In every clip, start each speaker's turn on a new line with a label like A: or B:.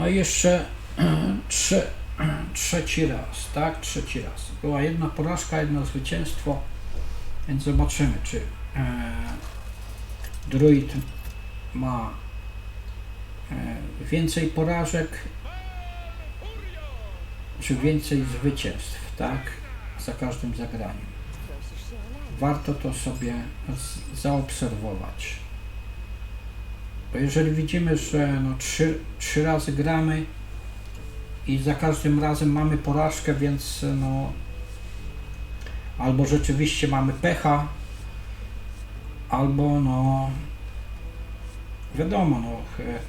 A: No i jeszcze trze, trzeci raz, tak? Trzeci raz. Była jedna porażka, jedno zwycięstwo, więc zobaczymy, czy e, druid ma e, więcej porażek, czy więcej zwycięstw, tak? Za każdym zagraniem. Warto to sobie zaobserwować. Bo jeżeli widzimy, że no trzy, trzy razy gramy i za każdym razem mamy porażkę, więc no albo rzeczywiście mamy pecha, albo no wiadomo, no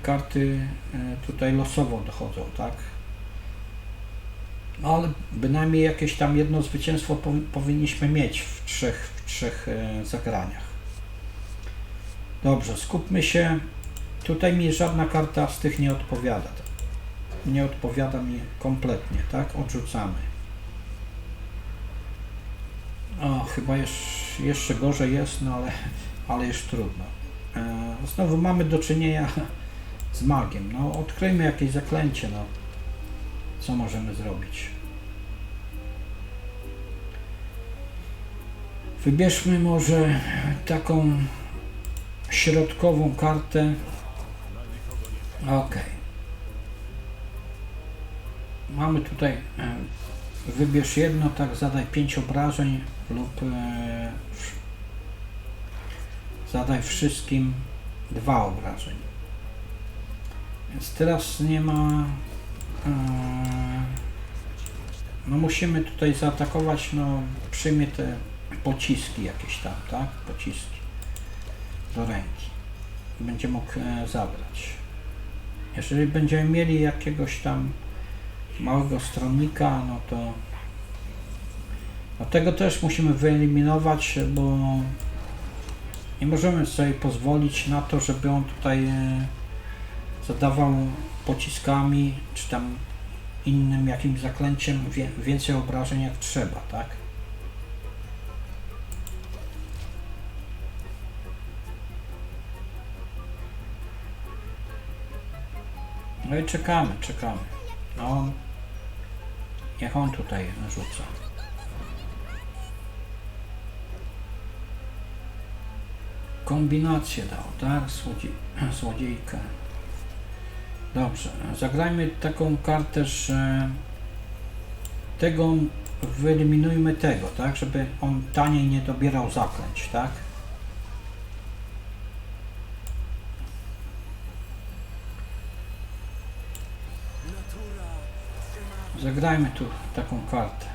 A: karty e, tutaj losowo dochodzą, tak? No ale bynajmniej jakieś tam jedno zwycięstwo powi- powinniśmy mieć w trzech, w trzech e, zagraniach. Dobrze, skupmy się. Tutaj mi żadna karta z tych nie odpowiada. Nie odpowiada mi kompletnie, tak? Odrzucamy. O, chyba jeszcze, jeszcze gorzej jest, no ale, ale już trudno. E, znowu mamy do czynienia z magiem. No, odkryjmy jakieś zaklęcie, no. Co możemy zrobić? Wybierzmy może taką środkową kartę. Ok. Mamy tutaj, e, wybierz jedno, tak, zadaj 5 obrażeń lub e, zadaj wszystkim dwa obrażeń. Więc teraz nie ma. e, No musimy tutaj zaatakować, no przyjmie te pociski jakieś tam, tak? Pociski do ręki. Będzie mógł e, zabrać. Jeżeli będziemy mieli jakiegoś tam małego stronnika, no to no tego też musimy wyeliminować, bo nie możemy sobie pozwolić na to, żeby on tutaj e, zadawał pociskami, czy tam innym jakimś zaklęciem więcej obrażeń jak trzeba, tak? No i czekamy, czekamy. No niech on tutaj rzuca. Kombinację dał, tak? Złodziej, złodziejkę. Dobrze, zagrajmy taką kartę, że tego wyeliminujmy tego, tak? Żeby on taniej nie dobierał zaklęć, tak? Zagrajmy tu taką kartę.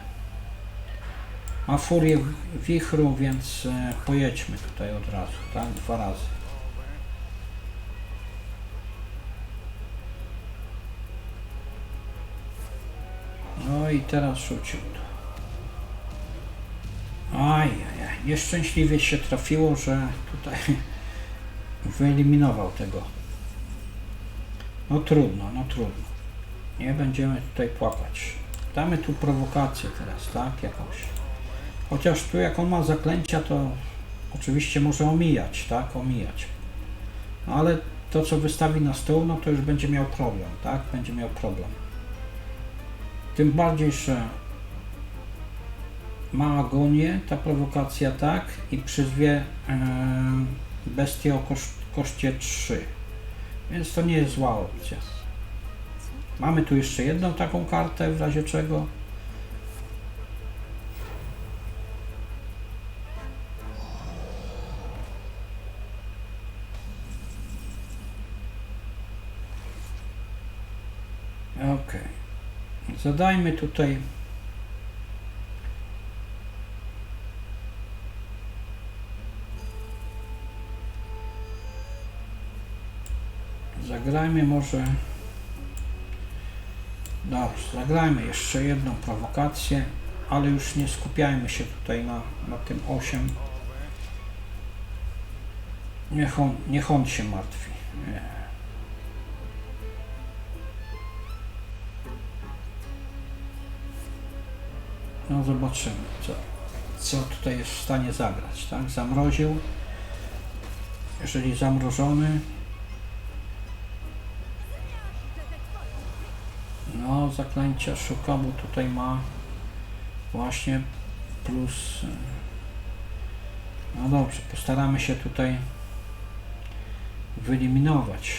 A: Ma furię wichru, więc e, pojedźmy tutaj od razu, tak? Dwa razy. No i teraz rzucił to. Aj, aj, aj. Nieszczęśliwie się trafiło, że tutaj wyeliminował tego. No trudno, no trudno. Nie będziemy tutaj płakać. Damy tu prowokację teraz, tak? Jakąś. Chociaż tu jak on ma zaklęcia, to oczywiście może omijać, tak? Omijać. No ale to co wystawi na stół, no to już będzie miał problem, tak? Będzie miał problem. Tym bardziej, że ma agonię, ta prowokacja, tak? I przyzwie bestię o koszcie 3. Więc to nie jest zła opcja. Mamy tu jeszcze jedną taką kartę, w razie czego. Ok. Zadajmy tutaj. Zagrajmy może. Dobrze, zagrajmy jeszcze jedną prowokację, ale już nie skupiajmy się tutaj na, na tym 8. Niech on, niech on się martwi. Nie. No zobaczymy, co, co tutaj jest w stanie zagrać, tak? Zamroził. Jeżeli zamrożony, zaklęcia szuka, bo tutaj ma właśnie plus. e, No dobrze, postaramy się tutaj wyeliminować.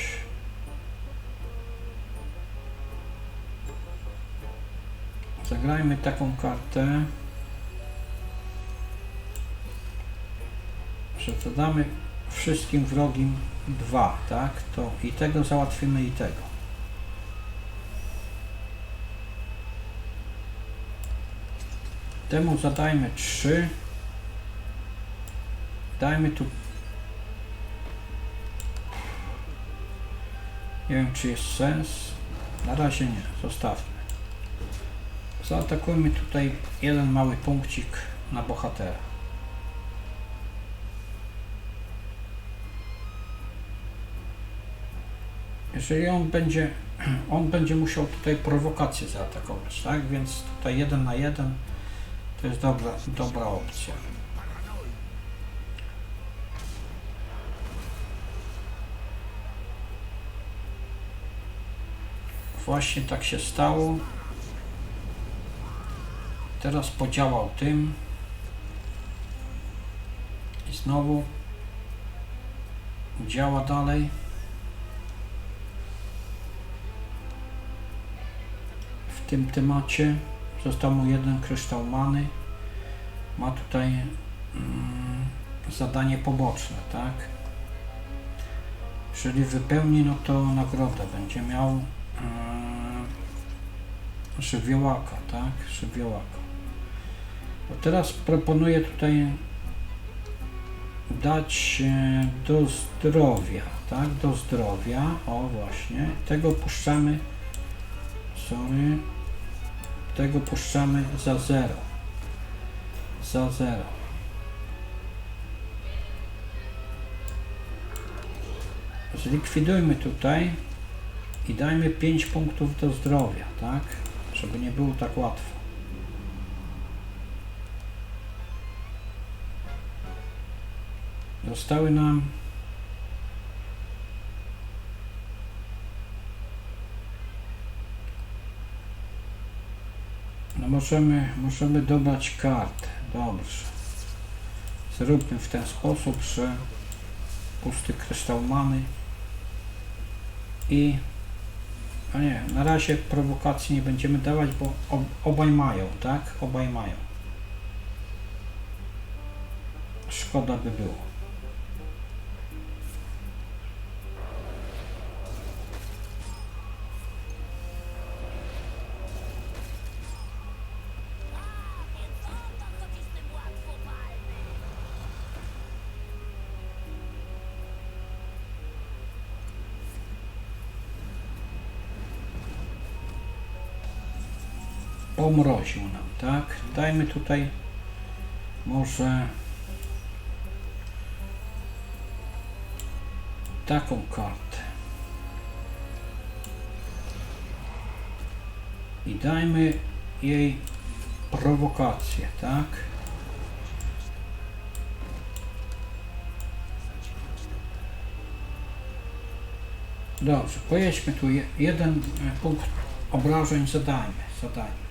A: Zagrajmy taką kartę, że wszystkim wrogim dwa, tak? To i tego załatwimy i tego. Temu zadajmy 3. Dajmy tu. Nie wiem, czy jest sens. Na razie nie, zostawmy. Zaatakujmy tutaj jeden mały punkcik na bohatera. Jeżeli on będzie, on będzie musiał tutaj prowokację zaatakować, tak? Więc tutaj jeden na jeden to jest dobra, dobra opcja. Właśnie tak się stało. Teraz podziałał tym. I znowu działa dalej. W tym temacie został mu jeden kryształ many. Ma tutaj mm, zadanie poboczne, tak? Jeżeli wypełni, no to nagrodę będzie miał mm, żywiołaka, tak? Żywiołaka. No teraz proponuję tutaj dać e, do zdrowia, tak? Do zdrowia, o właśnie. Tego puszczamy, sorry, tego puszczamy za 0. Za 0. Zlikwidujmy tutaj i dajmy 5 punktów do zdrowia, tak? Żeby nie było tak łatwo. Zostały nam No możemy, możemy dobrać kartę. Dobrze. Zróbmy w ten sposób, że pusty kryształ many i a nie, na razie prowokacji nie będziemy dawać, bo ob, obaj mają, tak? Obaj mają. Szkoda by było. Pomroził nam, tak? Dajmy tutaj może taką kartę. I dajmy jej prowokację, tak? Dobrze, pojedźmy tu je- jeden e, punkt obrażeń zadajmy, zadajmy.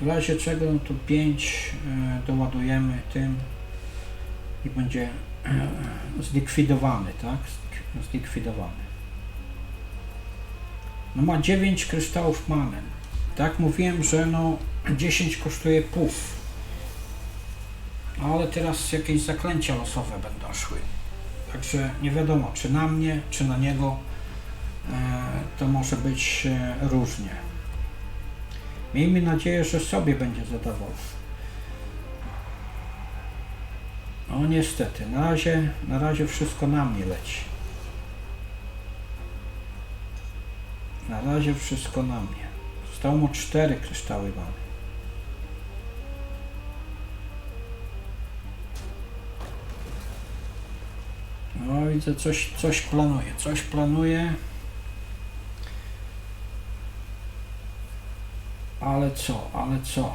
A: W razie czego no to 5 doładujemy tym i będzie e, zlikwidowany, tak? Zlik- Zlikwidowany. No ma 9 kryształów many. Tak mówiłem, że no 10 kosztuje puf. Ale teraz jakieś zaklęcia losowe będą szły. Także nie wiadomo, czy na mnie, czy na niego. E, to może być e, różnie. Miejmy nadzieję, że sobie będzie zadawał. No niestety, na razie, na razie wszystko na mnie leci. Na razie wszystko na mnie. Zostało mu cztery kryształy mamy. No widzę, coś, coś planuje, coś planuje. Ale co, ale co?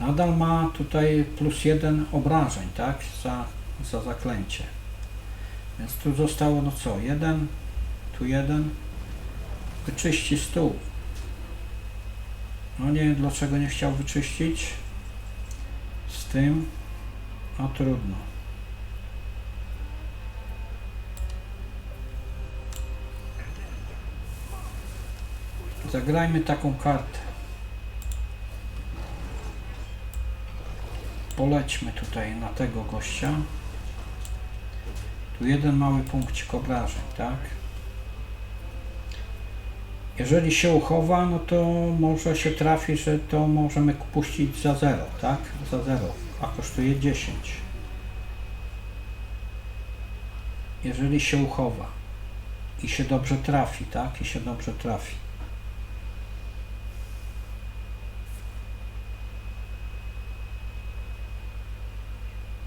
A: Nadal ma tutaj plus jeden obrażeń, tak? Za, za zaklęcie. Więc tu zostało no co? Jeden, tu jeden. Wyczyści stół. No nie wiem dlaczego nie chciał wyczyścić. Z tym. No trudno. Zagrajmy taką kartę. Polećmy tutaj na tego gościa. Tu jeden mały punkcik obrażeń, tak? Jeżeli się uchowa, no to może się trafi, że to możemy puścić za 0, tak? Za 0, a kosztuje 10. Jeżeli się uchowa i się dobrze trafi, tak? I się dobrze trafi.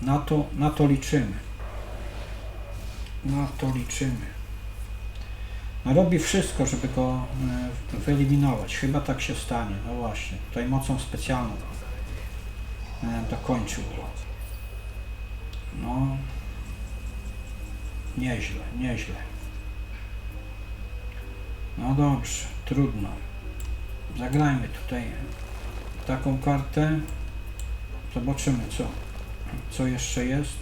A: Na to, na to liczymy. Na to liczymy. No robi wszystko, żeby go e, wyeliminować. Chyba tak się stanie. No właśnie. Tutaj mocą specjalną e, dokończył go. No. Nieźle, nieźle. No dobrze, trudno. Zagrajmy tutaj taką kartę. Zobaczymy co. Co jeszcze jest?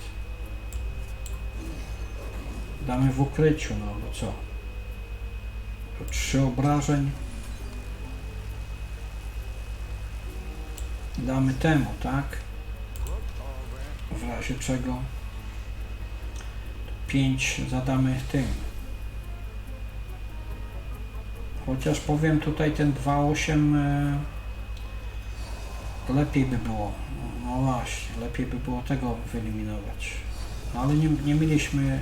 A: Damy w ukryciu, no bo co? To trzy obrażeń. Damy temu, tak? W razie czego? Pięć zadamy tym. Chociaż powiem tutaj ten 2.8 e, lepiej by było. No, no właśnie, lepiej by było tego wyeliminować. No, ale nie, nie mieliśmy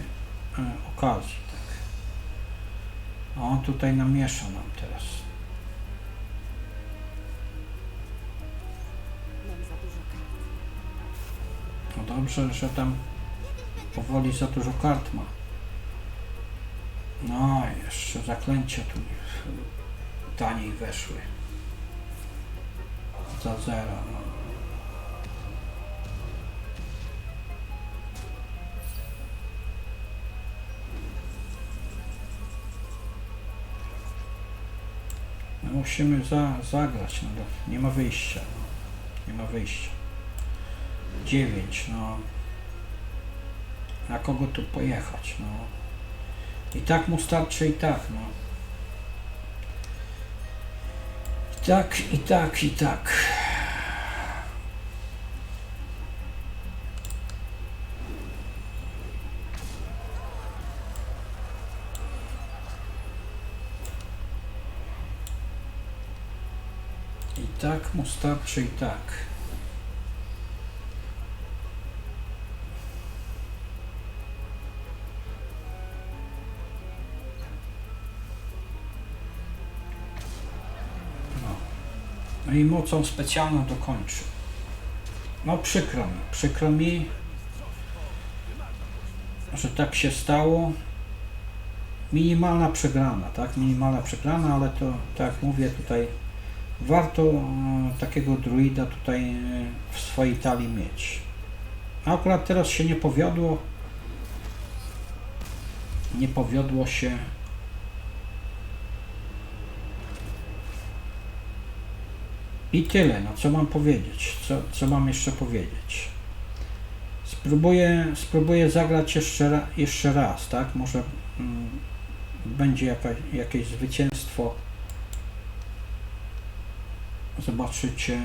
A: e, okazji. Tak. A on tutaj namiesza nam teraz. No dobrze, że tam powoli za dużo kart ma. No, jeszcze zaklęcia tu taniej weszły. Za zero. No. No musimy za, zagrać, no bo nie ma wyjścia. No. Nie ma wyjścia. 9, no. Na kogo tu pojechać, no. I tak mu starczy i tak, no. Tak, i tak, i tak. I tak mu starczy i tak. No i mocą specjalną dokończy. No przykro mi, przykro mi, że tak się stało. Minimalna przegrana, tak? Minimalna przegrana, ale to tak jak mówię tutaj warto e, takiego druida tutaj e, w swojej talii mieć. A akurat teraz się nie powiodło. Nie powiodło się. I tyle, no co mam powiedzieć? Co, co mam jeszcze powiedzieć? Spróbuję, spróbuję zagrać jeszcze, jeszcze raz, tak? Może mm, będzie jaka, jakieś zwycięstwo. Zobaczycie.